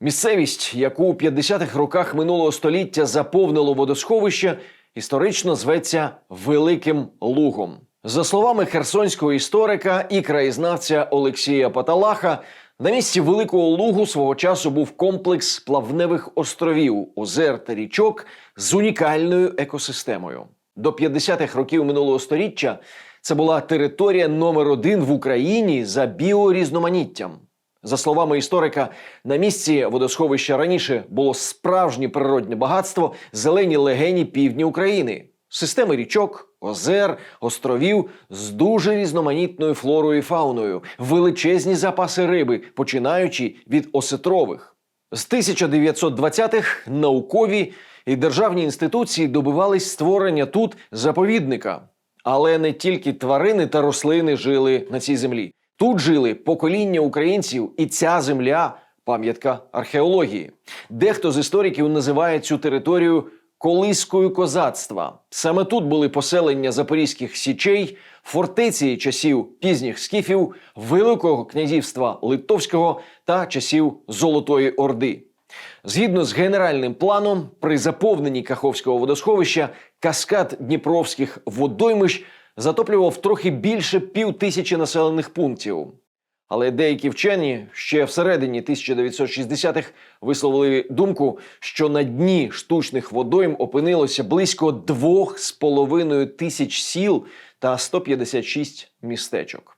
Місцевість, яку у 50-х роках минулого століття заповнило водосховище, історично зветься Великим Лугом. За словами херсонського історика і краєзнавця Олексія Паталаха, на місці Великого Лугу свого часу був комплекс плавневих островів, озер та річок з унікальною екосистемою. До 50-х років минулого століття це була територія номер один в Україні за біорізноманіттям. За словами історика, на місці водосховища раніше було справжнє природне багатство, зелені легені півдні України, системи річок, озер, островів з дуже різноманітною флорою і фауною, величезні запаси риби, починаючи від осетрових. З 1920-х наукові і державні інституції добивались створення тут заповідника. Але не тільки тварини та рослини жили на цій землі. Тут жили покоління українців, і ця земля пам'ятка археології. Дехто з істориків називає цю територію колискою козацтва. Саме тут були поселення запорізьких січей, фортеці часів пізніх скіфів, Великого князівства Литовського та часів Золотої Орди. Згідно з генеральним планом, при заповненні Каховського водосховища каскад дніпровських водоймищ затоплював трохи більше пів тисячі населених пунктів. Але деякі вчені ще всередині 1960-х висловили думку, що на дні штучних водойм опинилося близько двох з половиною тисяч сіл та 156 містечок.